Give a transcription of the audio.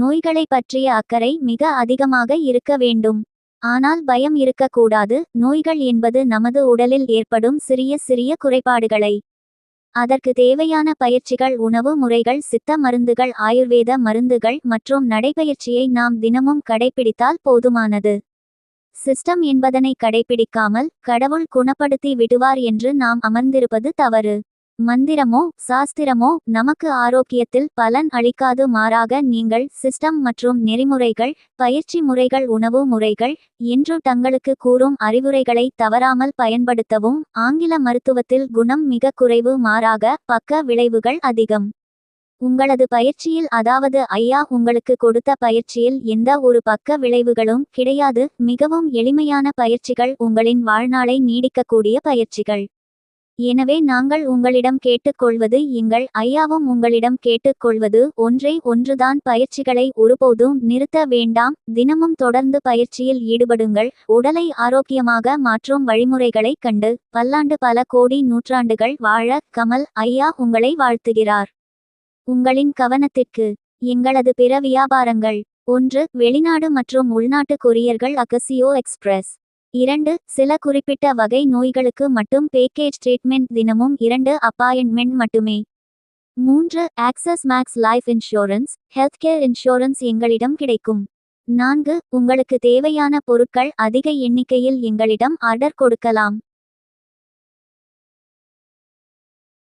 நோய்களை பற்றிய அக்கறை மிக அதிகமாக இருக்க வேண்டும். ஆனால் பயம் இருக்கக்கூடாது. நோய்கள் என்பது நமது உடலில் ஏற்படும் சிறிய சிறிய குறைபாடுகளை. அதற்கு தேவையான பயிற்சிகள் உணவு முறைகள் சித்த மருந்துகள் ஆயுர்வேத மருந்துகள் மற்றும் நடைபயிற்சியை நாம் தினமும் கடைபிடித்தால் போதுமானது. சிஸ்டம் என்பதனை கடைபிடிக்காமல் கடவுள் குணப்படுத்தி விடுவார் என்று நாம் அமர்ந்திருப்பது தவறு. மந்திரமோ சாஸ்திரமோ நமக்கு ஆரோக்கியத்தில் பலன் அளிக்காது மாறாக நீங்கள் சிஸ்டம் மற்றும் நெறிமுறைகள் பயிற்சி முறைகள் உணவு முறைகள் என்று தங்களுக்கு கூறும் அறிவுரைகளை தவறாமல் பயன்படுத்தவும் ஆங்கில மருத்துவத்தில் குணம் மிக குறைவு மாறாக பக்க விளைவுகள் அதிகம். உங்களது பயிற்சியில் அதாவது ஐயா உங்களுக்கு கொடுத்த பயிற்சியில் எந்த ஒரு பக்க விளைவுகளும் கிடையாது மிகவும் எளிமையான பயிற்சிகள் உங்களின் வாழ்நாளை நீடிக்கக்கூடிய பயிற்சிகள். எனவே நாங்கள் உங்களிடம் கேட்டுக்கொள்வது எங்கள் ஐயாவும் உங்களிடம் கேட்டுக்கொள்வது ஒன்றே ஒன்றுதான் பயிற்சிகளை ஒருபோதும் நிறுத்த வேண்டாம். தினமும் தொடர்ந்து பயிற்சியில் ஈடுபடுங்கள். உடலை ஆரோக்கியமாக மாற்றும் வழிமுறைகளை கண்டு பல்லாண்டு பல கோடி நூற்றாண்டுகள் வாழ கமல் ஐயா உங்களை வாழ்த்துகிறார். உங்களின் கவனத்திற்கு எங்களது பிற வியாபாரங்கள் ஒன்று வெளிநாடு மற்றும் உள்நாட்டு கொரியர்கள் அகசியோ எக்ஸ்பிரஸ். இரண்டு சில குறிப்பிட்ட வகை நோய்களுக்கு மட்டும் பேக்கேஜ் ட்ரீட்மெண்ட் தினமும் இரண்டு அப்பாயின்மெண்ட் மட்டுமே. மூன்று access max life insurance health care insurance எங்களிடம் கிடைக்கும். நான்கு உங்களுக்கு தேவையான பொருட்கள் அதிக எண்ணிக்கையில் எங்களிடம் ஆர்டர் கொடுக்கலாம்.